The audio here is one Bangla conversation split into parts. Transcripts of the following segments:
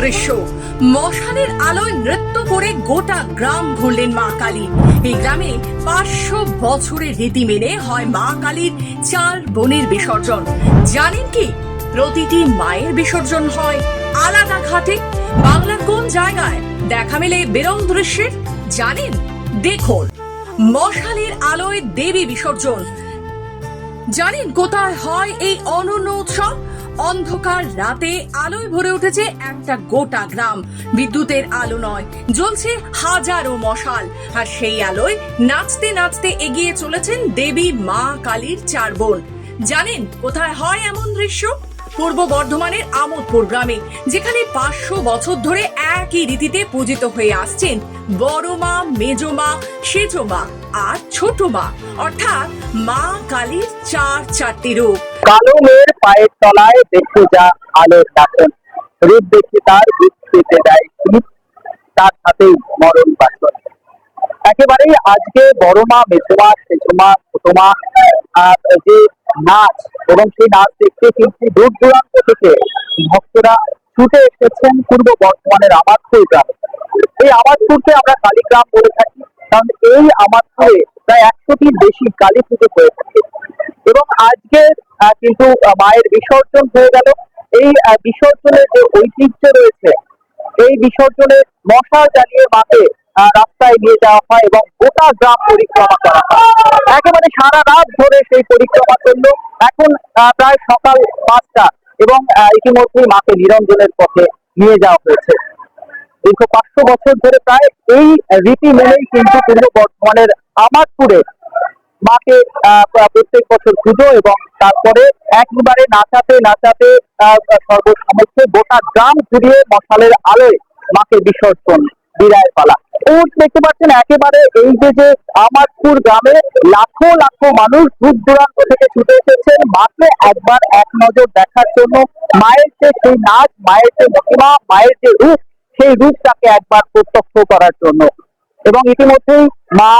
দৃশ্য। মশালের আলোয় নৃত্য করে গোটা গ্রাম ঘুরলেন মা কালী। এই গ্রামে পাঁচশো বছরের রীতি মেনে হয় মা কালীর চার বোনের বিসর্জন। জানেন কি? প্রতিটি মায়ের বিসর্জন হয় আলাদা ঘাটে। বাংলার কোন জায়গায় দেখা মেলে বেরং দৃশ্যের? জানেন? দেখুন। মশালের আলোয় দেবী বিসর্জন। জানেন কোথায় হয় এই অনন্য উৎসব? অন্ধকার রাতে আলোয় ভরে উঠেছে একটা গোটা গ্রাম। বিদ্যুতের আলো নয়, জ্বলছে হাজারো মশাল। আর সেই আলোয় নাচতে নাচতে এগিয়ে চলেছেন দেবী মা কালীর চার বোন। জানেন কোথায় হয় এমন দৃশ্য? পূর্ব বর্ধমানের আমোদপুর গ্রামে যেখানে পাঁচশো বছর ধরে একই রীতিতে পূজিত হয়ে আসছেন বড় মা মেজ মা সেজ মা আর ছোট মা। অর্থাৎ মা কালীর চার চারটি রূপ। কালো মেয়ের পায়ের তলায় দেখতে যা আলোর শাসন রূপ দেখে তার বিস্তৃতে দেয় তার সাথেই মরণ বাসন। একেবারেই আজকে বড় মা মেজমা সেজমা ছোটমা আহ, যে নাচ এবং সেই নাচ দেখতে কিন্তু দূর দূরান্ত থেকে ভক্তরা ছুটে এসেছেন পূর্ব বর্ধমানের আমাদপুর গ্রামে। এই আমাদপুরকে আমরা কালীগ্রাম বলে থাকি, কারণ এই আমাদপুরে প্রায় একশোটির বেশি কালী পুজো হয়ে থাকে। এবং আজকে কিন্তু মায়ের বিসর্জন হয়ে গেল। এই বিসর্জনের যে ঐতিহ্য রয়েছে, এই বিসর্জনে মশাল জ্বালিয়ে মাকে রাস্তায় নিয়ে যাওয়া হয় এবং গোটা গ্রাম পরিক্রমা করা হয়। একেবারে সারা রাত ধরে সেই পরিক্রমা চলল। এখন প্রায় সকাল পাঁচটা এবং ইতিমধ্যেই মাকে নিরঞ্জনের পথে নিয়ে যাওয়া হয়েছে। দীর্ঘ পাঁচশো বছর ধরে প্রায় এই রীতি মেনেই কিন্তু পূর্ব বর্ধমানের আমাদপুরে মাকে প্রত্যেক বছর পুজো এবং তারপরে একবারে নাচাতে নাচাতে সর্বসমক্ষে গোটা গ্রাম ঘুরিয়ে মশালের আলোয় মাকে বিসর্জন বিদায় পালা। ও দেখতে পাচ্ছেন একেবারে এই যে যে আমাদপুর গ্রামে লাখো লাখো মানুষ দূর দূরান্ত থেকে ছুটে এসেছেন। মাকে একবার এক নজর দেখার জন্য মায়ের যে সেই নাচ, মায়ের যে মহিমা, মায়ের যে রূপ, সেই রূপটাকে একবার প্রত্যক্ষ করার জন্য। এবং ইতিমধ্যেই মা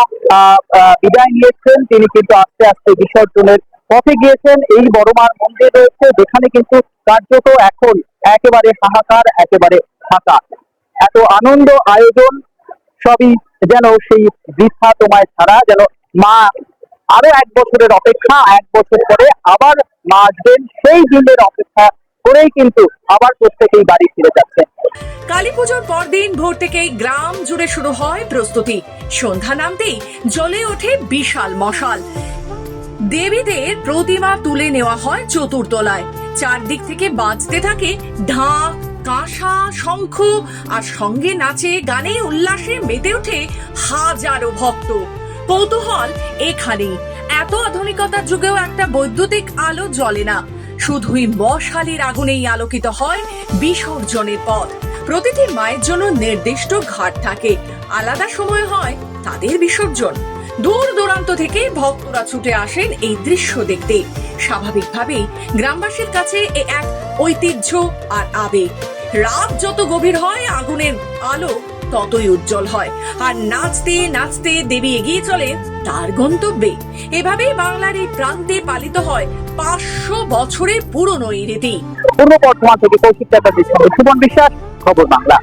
বিদায় নিয়েছেন। তিনি কিন্তু আস্তে আস্তে বিসর্জনের পথে গিয়েছেন। এই বড় মার মন্দির রয়েছে, যেখানে কিন্তু কার্যত এখন একেবারে হাহাকার, একেবারে ফাঁকা। এত আনন্দ আয়োজন সবই যেন সেই বৃথা তোমায় ছাড়া, যেন মা আরও এক বছরের অপেক্ষা, এক বছর পরে আবার মা আসবেন, সেই দিনের অপেক্ষা করেই কিন্তু আবার প্রত্যেকেই বাড়ি ফিরে যাচ্ছে। কালী পুজোর পরদিন ভোর থেকেই গ্রাম জুড়ে শুরু হয় প্রস্তুতি। সন্ধ্যা নামতেই জ্বলে ওঠে বিশাল মশাল। দেবীদের প্রতিমা তুলে নেওয়া হয় চতুর্তলায় চারদিক থেকে বাঁচতে থাকে ঢাক কাঁসা শঙ্খ আর সঙ্গে নাচে গানে উল্লাসে মেতে ওঠে হাজারো ভক্ত। কৌতূহল এখানেই। এত আধুনিকতার যুগেও একটা বৈদ্যুতিক আলো জ্বলে না। শুধুই মশালির আগুনেই আলোকিত হয় বিসর্জনের পথ। প্রতিটি মায়ের জন্য নির্দিষ্ট ঘাট থাকে। আলাদা সময় হয় তাদের বিসর্জন। দূর দূরান্ত থেকে ভক্তরা ছুটে আসেন এই দৃশ্য দেখতে। স্বাভাবিকভাবেই গ্রামবাসীর কাছে এ এক ঐতিহ্য আর আবেগ। রাত যত গভীর হয়, আগুনের আলো ততই উজ্জ্বল হয়। আর নাচতে নাচতে দেবী এগিয়ে চলে তার গন্তব্যে। এভাবেই বাংলার এই প্রান্তে পালিত হয় পাঁচশো বছরের পুরনো এই রীতি। পূর্ব বর্ধমান থেকে কৌশিক চ্যাটার্জির সঙ্গে সুমন বিশ্বাস, খবর বাংলা।